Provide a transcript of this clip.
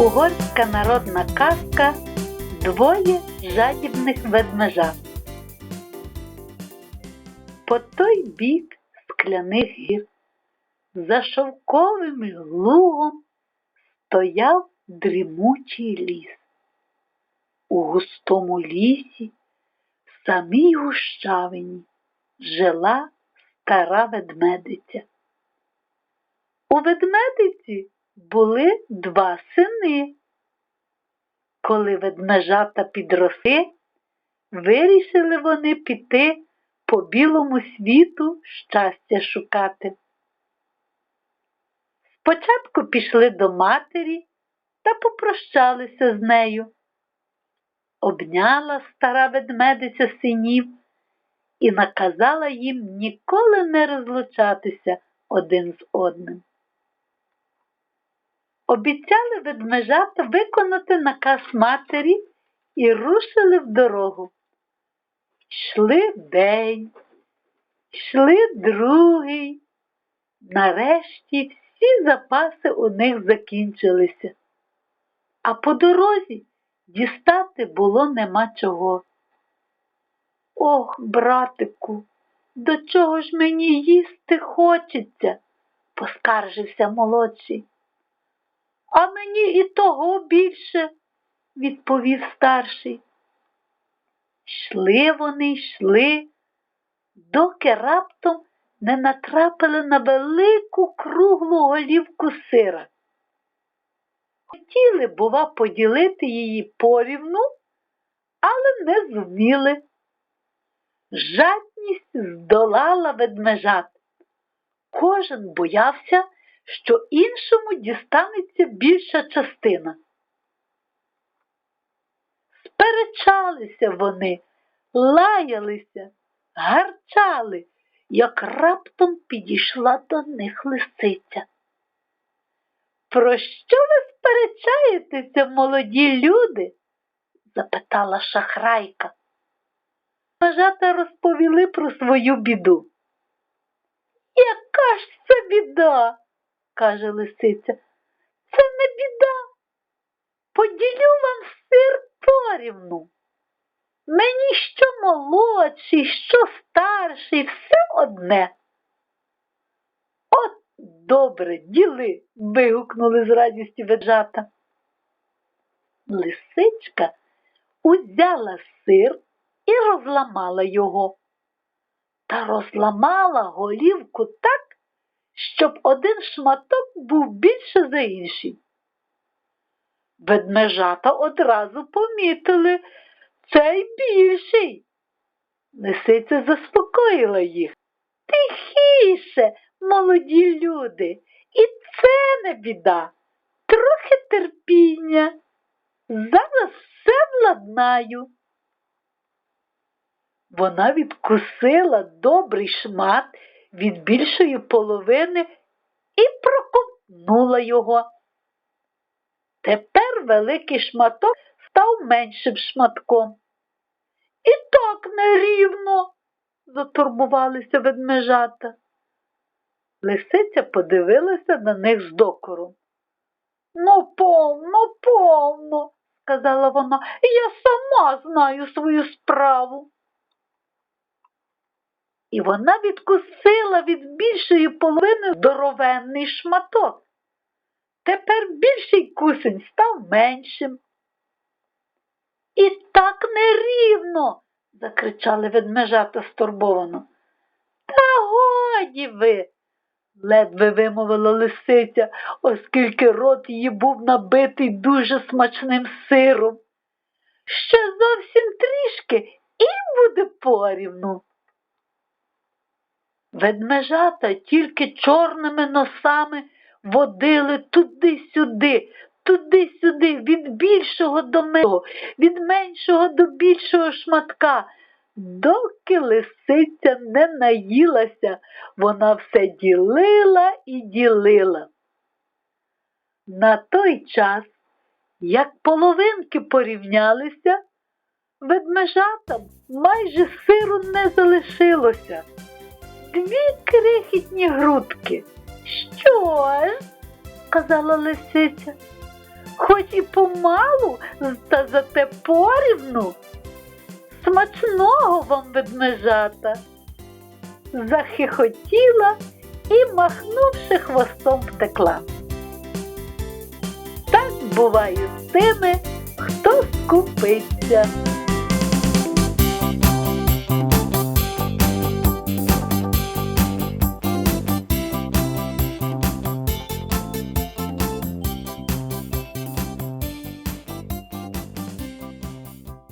Угорська народна казка Двоє жадібних ведмежат. По той бік скляних гір за шовковим лугом стояв дрімучий ліс. У густому лісі, в самій гущавині, жила стара ведмедиця. У ведмедиці були два сини. Коли ведмежата підросли, вирішили вони піти по білому світу щастя шукати. Спочатку пішли до матері та попрощалися з нею. Обняла стара ведмедиця синів і наказала їм ніколи не розлучатися один з одним. Обіцяли ведмежата виконати наказ матері і рушили в дорогу. Йшли день, йшли другий. Нарешті всі запаси у них закінчилися, а по дорозі дістати було нема чого. Ох, братику, до чого ж мені їсти хочеться, поскаржився молодший. Мені і того більше, відповів старший. Йшли вони, йшли, доки раптом не натрапили на велику круглу голівку сира. Хотіли, бува, поділити її порівну, але не зуміли. Жадність здолала ведмежат. Кожен боявся, що іншому дістанеться більша частина. Сперечалися вони, лаялися, гарчали, як раптом підійшла до них лисиця. Про що ви сперечаєтеся, молоді люди? запитала шахрайка. Межата розповіли про свою біду. Яка ж це біда? Каже лисиця. Це не біда. Поділю вам сир порівну. Мені що молодший, що старший, все одне. От добре, діли, вигукнули з радістю веджата. Лисичка узяла сир і розламала його. Та розламала голівку так, щоб один шматок був більше за інший. Ведмежата одразу помітили цей більший. Лисиця заспокоїла їх. Тихіше, молоді люди, і це не біда. Трохи терпіння. Зараз все владнаю. Вона відкусила добрий шмат від більшої половини і проковтнула його. Тепер великий шматок став меншим шматком. І так нерівно, затурбувалися ведмежата. Лисиця подивилася на них з докором. Ну, повно, повно, сказала вона, я сама знаю свою справу. І вона відкусила від більшої половини здоровенний шматок. Тепер більший кусень став меншим. І так нерівно, закричали ведмежата стурбовано. Та годі ви, ледве вимовила лисиця, оскільки рот її був набитий дуже смачним сиром. Ще зовсім трішки і буде порівну. Ведмежата тільки чорними носами водили туди-сюди, туди-сюди, від більшого до меншого, від меншого до більшого шматка. Доки лисиця не наїлася, вона все ділила і ділила. На той час, як половинки порівнялися, ведмежатам майже сиру не залишилося. Дві крихітні грудки. Що ж? сказала лисиця. хоч і помалу, та зате порівну. Смачного вам ведмежата. Захихотіла і, махнувши хвостом, втекла. Так буває з тими, хто скупиться.